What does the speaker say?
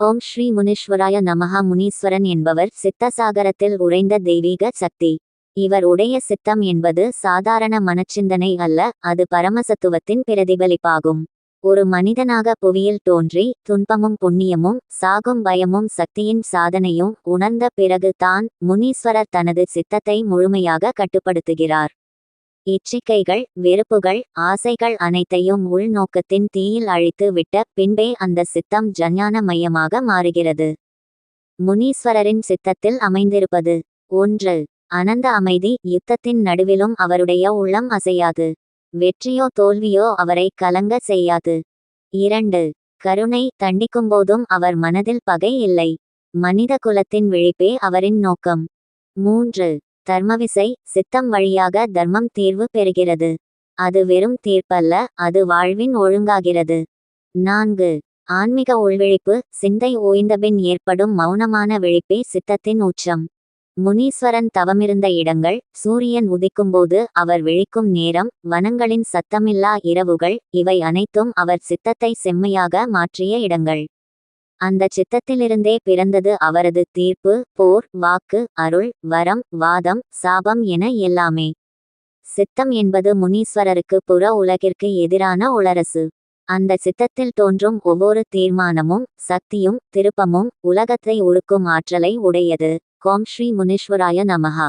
ஓம் ஸ்ரீ முனீஸ்வராய நமஹா முனீஸ்வரன் என்பவர் சித்தசாகரத்தில் உறைந்த தெய்வீக சக்தி. இவர் உடைய சித்தம் என்பது சாதாரண மனச்சிந்தனை அல்ல அது பரமசத்துவத்தின் பிரதிபலிப்பாகும். ஒரு மனிதனாக புவியில் தோன்றி துன்பமும் புண்ணியமும் சாகும் பயமும் சக்தியின் சாதனையும் உணர்ந்த பிறகு தான் முனீஸ்வரர் தனது சித்தத்தை முழுமையாக கட்டுப்படுத்துகிறார். இச்சிக்கைகள் வெறுப்புகள் ஆசைகள் அனைத்தையும் உள்நோக்கத்தின் தீயில் அழித்து விட்ட பின்பே அந்த சித்தம் ஜஞ்ஞான மையமாக மாறுகிறது. முனீஸ்வரரின் சித்தத்தில் அமைந்திருப்பது. ஒன்று. அனந்த அமைதி யுத்தத்தின் நடுவிலும் அவருடைய உள்ளம் அசையாது. வெற்றியோ தோல்வியோ அவரை கலங்க செய்யாது. இரண்டு. கருணை தண்டிக்கும்போதும் அவர் மனதில் பகை இல்லை. மனித குலத்தின் விழிப்பே அவரின் நோக்கம். மூன்று. தர்மவிசை சித்தம் வழியாக தர்மம் தீர்வு பெறுகிறது. அது வெறும் தீர்ப்பல்ல அது வாழ்வின் ஒழுங்காகிறது. நான்கு. ஆன்மீக உள்விழிப்பு சிந்தை ஓய்ந்தபின் ஏற்படும் மௌனமான விழிப்பே சித்தத்தின் உச்சம். முனீஸ்வரன் தவமிருந்த இடங்கள் சூரியன் உதிக்கும்போது அவர் விழிக்கும் நேரம் வனங்களின் சத்தமில்லா இரவுகள் இவை அனைத்தும் அவர் சித்தத்தை செம்மையாக மாற்றிய இடங்கள். அந்த சித்தத்திலிருந்தே பிறந்தது அவரது தீர்ப்பு போர் வாக்கு அருள் வரம் வாதம் சாபம் என எல்லாமே. சித்தம் என்பது முனீஸ்வரருக்கு புற உலகிற்கு எதிரான உளரசு. அந்த சித்தத்தில் தோன்றும் ஒவ்வொரு தீர்மானமும் சக்தியும் திருப்பமும் உலகத்தை உருக்கும் ஆற்றலை உடையது. கோம் ஸ்ரீ முனீஸ்வராய நமஹா.